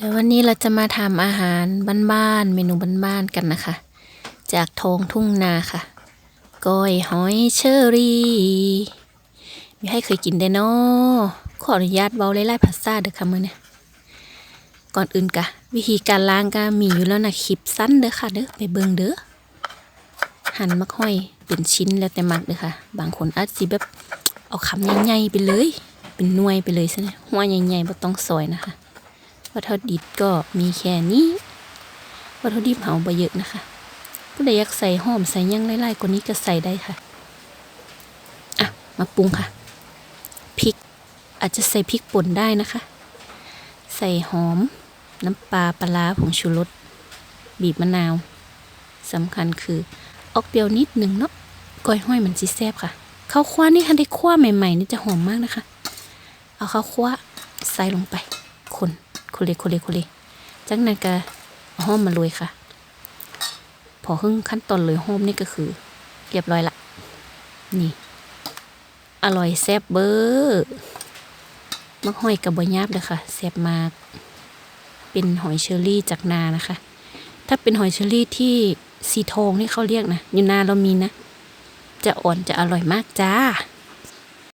เดี๋ยววันนี้เราจะมาทำอาหารบ้านๆ เมนูบ้านๆ กันนะคะ จากท้องทุ่งนาค่ะ ก้อยหอยเชอรี่มีให้เคยกินได้เนาะขออนุญาตเบาไล่ๆภาษาเด้อค่ะมื้อนี้ก่อนอื่นกะ วิธีการล้างก็มีอยู่แล้วนะคลิปสั้นเด้อค่ะเด้อไปเบิ่งเด้อหั่นมักห้อยเป็นชิ้นแล้วแต่มักเด้อค่ะ บางคนอาจสิแบบเอาคำใหญ่ๆไปเลย เป็นหน่วยไปเลยซะนะหัวใหญ่ๆบ่ต้องซอยนะคะ วัตถุดิบก็มีแค่นี้ วัตถุดิบเผาไปเยอะนะคะ ผู้ใดอยากใส่หอมใส่หยังไล่ๆกว่านี้ก็ใส่ได้ค่ะ อะ มาปรุงค่ะ พริก อาจจะใส่พริกป่นได้นะคะ ใส่หอม น้ำปลาปลาร้าผงชูรส บีบมะนาว สำคัญคือออกเปรี้ยวนิดหนึ่งเนาะก้อยห้อยมันจีแซบค่ะข้าวคั่วนี่ค่ะได้คั่วใหม่ๆนี่จะหอมมากนะคะ เอาข้าวคั่วใส่ลงไป คนคนเลคนเลคนเลจากนั้นก็เอาหอมมาโรยค่ะ พอครึ่งขั้นตอนเลยหอมนี่ก็คือ เรียบร้อยละ นี่ อร่อยแซ่บเบอร์มักหอยกับบะยาบเลยค่ะแซ่บมาก เป็นหอยเชอรี่จากนานะคะ ถ้าเป็นหอยเชอรี่ที่สีทองนี่เขาเรียกนะอยู่นาเรามีนะ จะอ่อนจะอร่อยมากจ้า